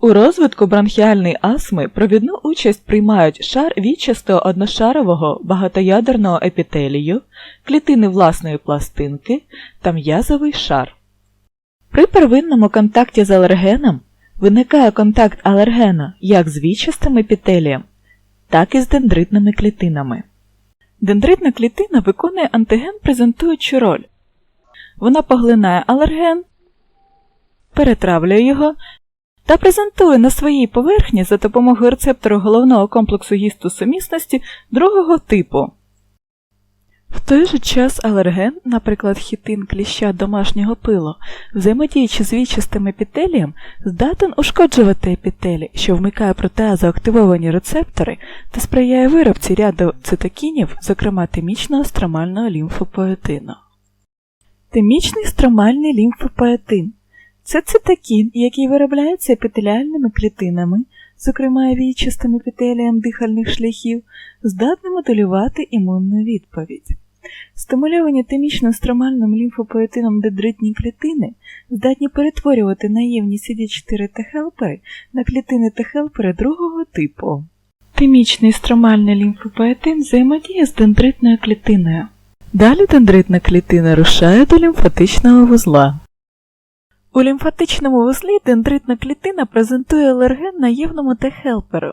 У розвитку бронхіальної астми провідну участь приймають шар вічастого одношарового багатоядерного епітелію, клітини власної пластинки та м'язовий шар. При первинному контакті з алергеном виникає контакт алергена як з вічастим епітелієм, так і з дендритними клітинами. Дендритна клітина виконує антиген презентуючу роль. Вона поглинає алерген, перетравлює його та презентує на своїй поверхні за допомогою рецептору головного комплексу гістосумісності другого типу. В той же час алерген, наприклад, хітин кліща домашнього пилу, взаємодіючи з вічастим епітелієм, здатен ушкоджувати епітелій, що вмикає протеазоактивовані рецептори та сприяє виробці ряду цитокінів, зокрема тимічного стромального лімфопоетину. Тимічний стромальний лімфопоетин це цитокін, який виробляється епітеліальними клітинами, зокрема вічастим епітелієм дихальних шляхів, здатний моделювати імунну відповідь. Стимульовані тимічно стромальним лімфопоетином дендритні клітини здатні перетворювати наївні CD4 Т-хелпери на клітини Т-хелпери другого типу. Тимічний стромальний лімфопоетин взаємодіє з дендритною клітиною. Далі дендритна клітина рушає до лімфатичного вузла. У лімфатичному вузлі дендритна клітина презентує алерген наївному Т-хелперу.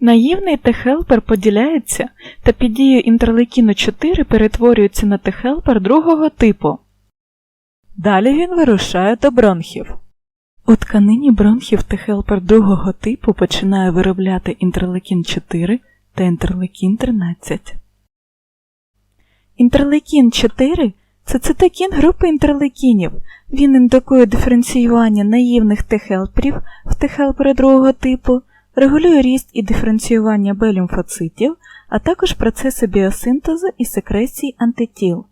Наївний Т-хелпер поділяється та під дією інтерлейкіну 4 перетворюється на Т-хелпер другого типу. Далі він вирушає до бронхів. У тканині бронхів Т-хелпер другого типу починає виробляти інтерлейкін 4 та інтерлейкін 13. Інтерлейкін 4 це цитокін групи інтерлейкінів. Він індукує диференціювання наївних Т-хелперів в Т-хелпери другого типу, регулює ріст і диференціювання Б-лімфоцитів, а також процеси біосинтезу і секреції антитіл.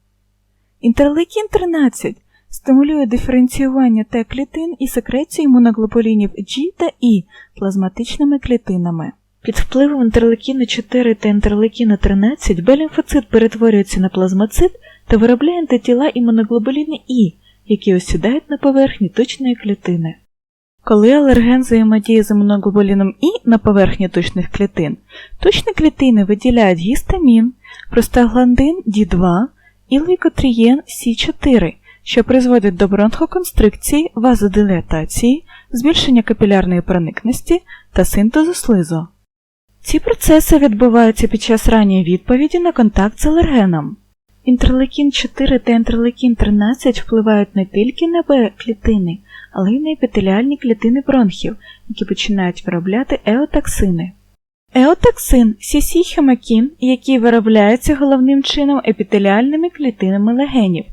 Інтерлейкін 13 стимулює диференціювання Т-клітин і секрецію імуноглобулінів G та І плазматичними клітинами. Під впливом інтерлейкіну 4 та інтерлейкіну 13 Б-лімфоцит перетворюється на плазмоцит та виробляє антитіла імуноглобуліни І, які осідають на поверхні точної клітини. Коли алерген взаємодіє з імуноглобуліном І на поверхні точних клітин, точні клітини виділяють гістамін, простагландин D2 і лейкотрієн С4, що призводять до бронхоконстрикції, вазодилатації, збільшення капілярної проникності та синтезу слизу. Ці процеси відбуваються під час ранньої відповіді на контакт з алергеном. Інтерлейкін 4 та інтерлейкін 13 впливають не тільки на Б-клітини, але й на епітеліальні клітини бронхів, які починають виробляти еотоксини. Еотоксин cc хемокін який виробляється головним чином епітеліальними клітинами легенів.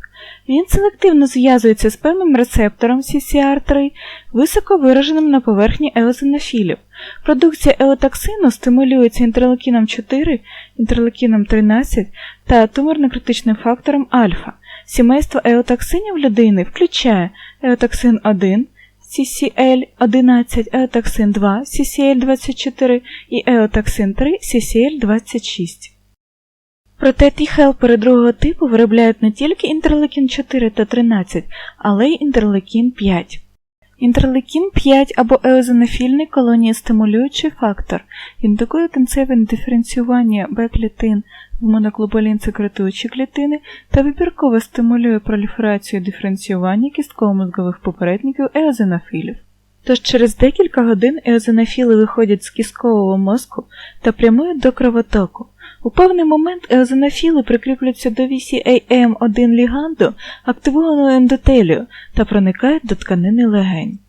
Він селективно зв'язується з певним рецептором CCR3, високо вираженим на поверхні еозинофілів. Продукція еотоксину стимулюється інтерлейкіном 4, інтерлейкіном 13 та туморно-критичним фактором альфа. Сімейство еотоксинів людини включає еотоксин 1, CCL11, еотоксин 2, CCL24 і еотоксин 3, CCL26. Проте ті хелпери другого типу виробляють не тільки інтерлейкін 4 та 13, але й інтерлейкін 5. Інтерлейкін 5 або еозинофільний колонієстимулюючий фактор індукує кінцеве диференціювання Б-клітин в моноглобулін секретуючі клітини та вибірково стимулює проліферацію диференціювання кістково-мозгових попередників еозинофілів. Тож через декілька годин еозинофіли виходять з кісткового мозку та прямують до кровотоку. У певний момент еозинофіли прикріплюються до VCAM1 ліганду, активованого ендотелію, та проникають до тканини легень.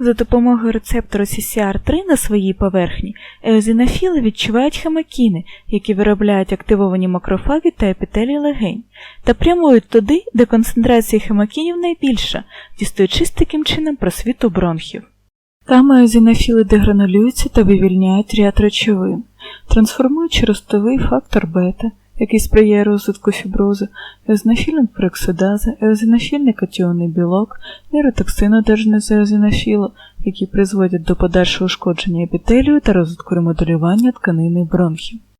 За допомогою рецептору CCR3 на своїй поверхні еозинофіли відчувають хемокіни, які виробляють активовані макрофаги та епітелії легень, та прямують туди, де концентрація хемокінів найбільша, дістаючись таким чином просвіту бронхів. Там еозинофіли дегранулюються та вивільняють ряд речовин, трансформуючи ростовий фактор бета, який сприяє розвитку фіброзу, еозинофільний пероксидаза, еозинофільний катіонний білок, нейротоксин, одержаний з еозинофілу, які призводять до подальшого ушкодження епітелію та розвитку ремоделювання тканини бронхів.